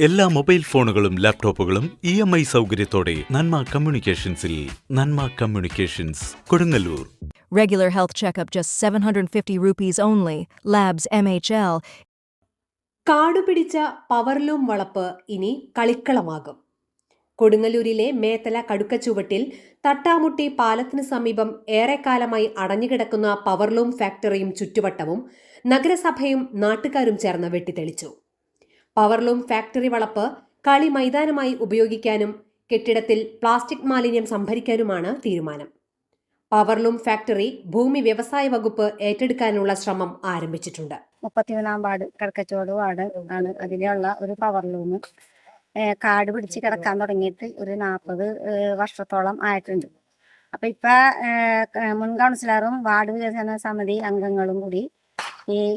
എല്ലാ മൊബൈൽ ഫോണുകളും ലാപ്ടോപ്പുകളും ഇ എം ഐ സൗകര്യത്തോടെ Nanma കമ്മ്യൂണിക്കേഷൻസിൽ Nanma communications Kodungallur Regular health checkup just 750 rupees only. Labs MHL. കാടുപിടിച്ച പവർലൂം വളപ്പ് ഇനി കളിക്കളമാകും കൊടുങ്ങല്ലൂരിലെ മേത്തല കടുക്കച്ചുവട്ടിൽ തട്ടാമുട്ടി പാലത്തിന് സമീപം ഏറെക്കാലമായി അടഞ്ഞുകിടക്കുന്ന പവർലൂം ഫാക്ടറിയും ചുറ്റുവട്ടവും നഗരസഭയും നാട്ടുകാരും ചേർന്ന് വെട്ടിത്തെളിച്ചു പവർലൂം ഫാക്ടറി വളപ്പ് കളി മൈതാനമായി ഉപയോഗിക്കാനും കെട്ടിടത്തിൽ പ്ലാസ്റ്റിക് മാലിന്യം സംഭരിക്കാനുമാണ് തീരുമാനം. പവർലൂം ഫാക്ടറി ഭൂമി വ്യവസായ വകുപ്പ് ഏറ്റെടുക്കാനുള്ള ശ്രമം ആരംഭിച്ചിട്ടുണ്ട്. മുപ്പത്തിമൂന്നാം വാർഡ് കിടക്കച്ചോട് വാർഡ് ആണ്. അതിലുള്ള ഒരു പവർലൂം കാട് പിടിച്ച് കിടക്കാൻ തുടങ്ങിയിട്ട് ഒരു നാൽപ്പത് വർഷത്തോളം ആയിട്ടുണ്ട്. അപ്പൊ ഇപ്പൊ മുൻ കൗൺസിലറും വാർഡ് വികസന സമിതി അംഗങ്ങളും കൂടി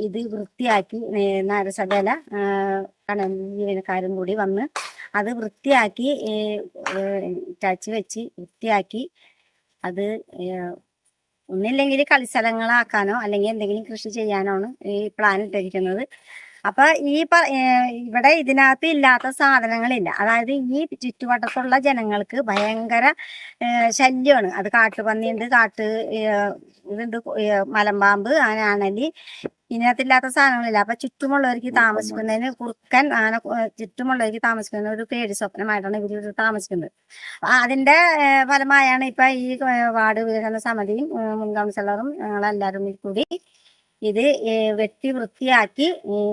ഇത് വൃത്തിയാക്കി ഏഹ്, കണ- ജീവനക്കാരും കൂടി വന്ന് അത് വൃത്തിയാക്കി ടച്ച് വെച്ച് വൃത്തിയാക്കി അത് ഒന്നില്ലെങ്കിൽ കളിസ്ഥലങ്ങളാക്കാനോ അല്ലെങ്കിൽ എന്തെങ്കിലും കൃഷി ചെയ്യാനോ ആണ് ഈ പ്ലാൻ ഇട്ടിരിക്കുന്നത്. അപ്പൊ ഈ ഇവിടെ ഇതിനകത്ത് ഇല്ലാത്ത സാധനങ്ങളില്ല. അതായത് ഈ ചുറ്റുവട്ടത്തുള്ള ജനങ്ങൾക്ക് ഭയങ്കര ശല്യമാണ്. അത് കാട്ടുപന്നിയുണ്ട് കാട്ട് ഇതുണ്ട് മലമ്പാമ്പ് ആന ആണലി ഇതിനകത്തില്ലാത്ത സാധനങ്ങളില്ല. അപ്പൊ ചുറ്റുമുള്ളവർക്ക് താമസിക്കുന്നതിന് കുറുക്കൻ ആന ചുറ്റുമുള്ളവർക്ക് താമസിക്കുന്ന ഒരു പേടി സ്വപ്നമായിട്ടാണ് ഇവർ താമസിക്കുന്നത്. അതിന്റെ ഫലമായാണ് ഇപ്പൊ ഈ വാർഡ് വികസന സമിതിയും മുൻ കൗൺസിലറും ഞങ്ങളെല്ലാവരും കൂടി ഇത് വെട്ടി വൃത്തിയാക്കി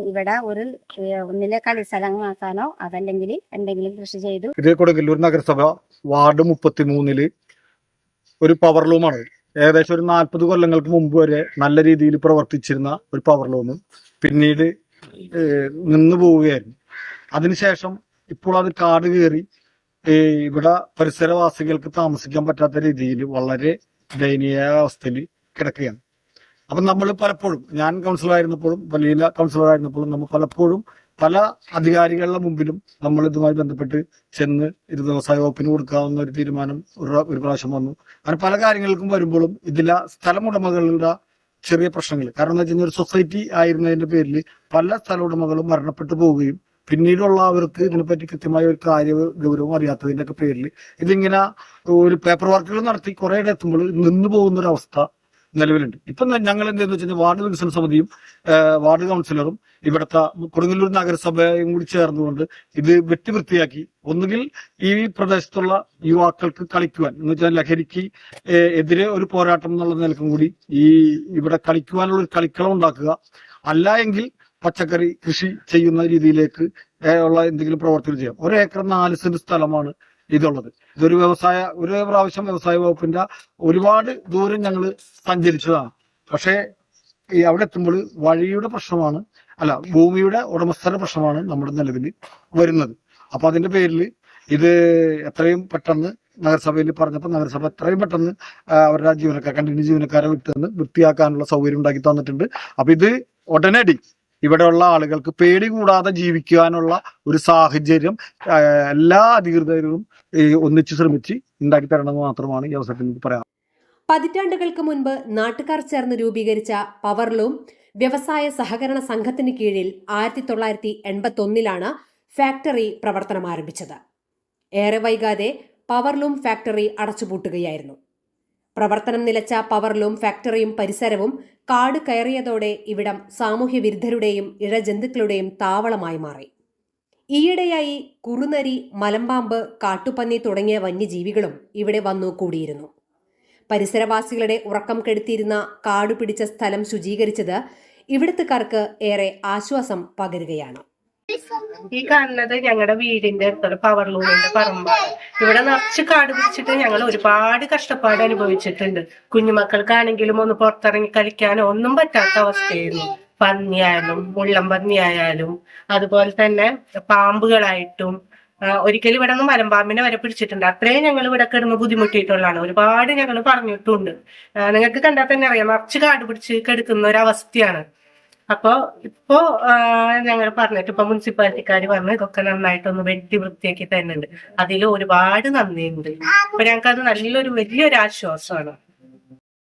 ഇവിടെ ഒരു ഒന്നിലെ കളിസ്ഥലമാക്കാനോ അതല്ലെങ്കിൽ എന്തെങ്കിലും കൃഷി ചെയ്തു. ഇത് കൊടുങ്ങല്ലൂർ നഗരസഭ വാർഡ് മുപ്പത്തിമൂന്നിൽ ഒരു പവർ ലൂമാണ് ഏകദേശം ഒരു നാൽപ്പത് കൊല്ലങ്ങൾക്ക് മുമ്പ് വരെ നല്ല രീതിയിൽ പ്രവർത്തിച്ചിരുന്ന ഒരു പവർ ലൂം പിന്നീട് നിന്നു പോവുകയായിരുന്നു. അതിനുശേഷം ഇപ്പോൾ അത് കാട് കയറി ഇവിടെ പരിസരവാസികൾക്ക് താമസിക്കാൻ പറ്റാത്ത രീതിയിൽ വളരെ ദയനീയ അവസ്ഥയിൽ കിടക്കുകയാണ്. അപ്പൊ നമ്മൾ പലപ്പോഴും ഞാൻ കൗൺസിലർ ആയിരുന്നപ്പോഴും വലിയ കൗൺസിലർ ആയിരുന്നപ്പോഴും നമ്മൾ പലപ്പോഴും പല അധികാരികളുടെ മുമ്പിലും നമ്മൾ ഇതുമായി ബന്ധപ്പെട്ട് ചെന്ന് ഇത് വ്യവസായ വകുപ്പിന് കൊടുക്കാവുന്ന ഒരു തീരുമാനം ഒരു പ്രാ- ഒരു പ്രാവശ്യം വന്നു. അങ്ങനെ പല കാര്യങ്ങൾക്കും വരുമ്പോഴും ഇതിലെ സ്ഥലമുടമകളുടെ ചെറിയ പ്രശ്നങ്ങൾ. കാരണം എന്താ വെച്ചാൽ ഒരു സൊസൈറ്റി ആയിരുന്നതിന്റെ പേരിൽ പല സ്ഥല ഉടമകളും മരണപ്പെട്ടു പോവുകയും പിന്നീടുള്ള അവർക്ക് ഇതിനെപ്പറ്റി കൃത്യമായ ഒരു കാര്യ ഗൗരവം അറിയാത്തതിന്റെ ഒക്കെ പേരിൽ ഇതിങ്ങനെ ഒരു പേപ്പർ വർക്കുകൾ നടത്തി കുറെ എത്തുമ്പോൾ നിന്നു പോകുന്ന ഒരു അവസ്ഥ നിലവിലുണ്ട്. ഇപ്പൊ ഞങ്ങൾ എന്തെന്ന് വെച്ച് കഴിഞ്ഞാൽ വാർഡ് വികസന സമിതിയും വാർഡ് കൗൺസിലറും ഇവിടുത്തെ കൊടുങ്ങല്ലൂർ നഗരസഭയും കൂടി ചേർന്നുകൊണ്ട് ഇത് വെട്ടി വൃത്തിയാക്കി. ഒന്നുകിൽ ഈ പ്രദേശത്തുള്ള യുവാക്കൾക്ക് കളിക്കുവാൻ എന്ന് വെച്ചാൽ ലഹരിക്ക് എതിരെ ഒരു പോരാട്ടം എന്നുള്ള നിലക്കും കൂടി ഈ ഇവിടെ കളിക്കുവാനുള്ള ഒരു കളിക്കളം ഉണ്ടാക്കുക. അല്ല എങ്കിൽ പച്ചക്കറി കൃഷി ചെയ്യുന്ന രീതിയിലേക്ക് ഉള്ള എന്തെങ്കിലും പ്രവർത്തനം ചെയ്യാം. ഒരേക്കർ നാല് സെന്റ് സ്ഥലമാണ് ഇതുള്ളത്. ഇതൊരു വ്യവസായ ഒരു പ്രാവശ്യം വ്യവസായ വകുപ്പിന്റെ ഒരുപാട് ദൂരം ഞങ്ങൾ സഞ്ചരിച്ചതാണ്. പക്ഷേ ഈ അവിടെ എത്തുമ്പോൾ വഴിയുടെ പ്രശ്നമാണ് അല്ല ഭൂമിയുടെ ഉടമസ്ഥര പ്രശ്നമാണ് നമ്മുടെ നിലവിൽ വരുന്നത്. അപ്പൊ അതിന്റെ പേരിൽ ഇത് എത്രയും പെട്ടെന്ന് നഗരസഭയിൽ പറഞ്ഞപ്പോൾ നഗരസഭ എത്രയും പെട്ടെന്ന് അവരുടെ ജീവനക്കാർ കണ്ടിന്യൂ ജീവനക്കാരെ വിട്ടു വൃത്തിയാക്കാനുള്ള സൗകര്യം ഉണ്ടാക്കി തന്നിട്ടുണ്ട്. അപ്പൊ ഇത് ഉടനടി ഇവിടെയുള്ള ആളുകൾക്ക് പേടി കൂടാതെ ജീവിക്കാനുള്ള ഒരു സാഹചര്യം എല്ലാ അധികൃതരും ഒന്നിച്ചു ശ്രമിച്ച് ഉണ്ടാക്കി തരണമെന്ന് മാത്രമാണ് ഈ അവസരത്തിൽ എനിക്ക് പറയാം പതിറ്റാണ്ടുകൾക്ക് മുൻപ് നാട്ടുകാർ ചേർന്ന് രൂപീകരിച്ച പവർലൂം വ്യവസായ സഹകരണ സംഘത്തിന് കീഴിൽ ആയിരത്തി തൊള്ളായിരത്തി എൺപത്തി ഒന്നിലാണ് ഫാക്ടറി പ്രവർത്തനം ആരംഭിച്ചത്. ഏറെ വൈകാതെ പവർലൂം ഫാക്ടറി അടച്ചുപൂട്ടുകയായിരുന്നു. പ്രവർത്തനം നിലച്ച പവർലൂം ഫാക്ടറിയും പരിസരവും കാട് കയറിയതോടെ ഇവിടം സാമൂഹ്യ വിരുദ്ധരുടെയും ഇഴജന്തുക്കളുടെയും താവളമായി മാറി. ഈയിടെയായി കുറുനരി മലമ്പാമ്പ് കാട്ടുപന്നി തുടങ്ങിയ വന്യജീവികളും ഇവിടെ വന്നു കൂടിയിരുന്നു. പരിസരവാസികളുടെ ഉറക്കം കെടുത്തിയിരുന്ന കാടുപിടിച്ച സ്ഥലം ശുചീകരിച്ചത് ഇവിടുത്തുകാർക്ക് ഏറെ ആശ്വാസം പകരുകയാണ്. ഈ കാണുന്നത് ഞങ്ങളുടെ വീടിന്റെ അടുത്തുള്ള പവർ ലൂമിന്റെ പറമ്പാണ്. ഇവിടെ നിറച്ച് കാട് പിടിച്ചിട്ട് ഞങ്ങൾ ഒരുപാട് കഷ്ടപ്പാട് അനുഭവിച്ചിട്ടുണ്ട്. കുഞ്ഞുമക്കൾക്കാണെങ്കിലും ഒന്ന് പുറത്തിറങ്ങി കളിക്കാനോ ഒന്നും പറ്റാത്ത അവസ്ഥയായിരുന്നു. പന്നിയായാലും മുള്ളം പന്നിയായാലും അതുപോലെ തന്നെ പാമ്പുകളായിട്ടും ഒരിക്കലും ഇവിടെ നിന്ന് മലമ്പാമ്പിനെ വരെ പിടിച്ചിട്ടുണ്ട്. അത്രയും ഞങ്ങൾ ഇവിടെ കിടന്ന് ബുദ്ധിമുട്ടിയിട്ടുള്ളതാണ്. ഒരുപാട് ഞങ്ങൾ പറഞ്ഞിട്ടുണ്ട്. നിങ്ങൾക്ക് കണ്ടാൽ തന്നെ അറിയാം നിറച്ച് കാട് പിടിച്ച് കിടക്കുന്ന ഒരു അവസ്ഥയാണ് അപ്പോ ഇപ്പോ ഞങ്ങൾ പറഞ്ഞിട്ട് ഇപ്പൊ മുനിസിപ്പാലിറ്റിക്കാർ പറഞ്ഞു ഇതൊക്കെ നന്നായിട്ടൊന്ന് വെട്ടി വൃത്തിയാക്കി തരുന്നുണ്ട്. അതിൽ ഒരുപാട് നന്ദിയുണ്ട്. അപ്പൊ ഞങ്ങൾക്ക് അത് നല്ലൊരു വലിയൊരു ആശ്വാസമാണ്.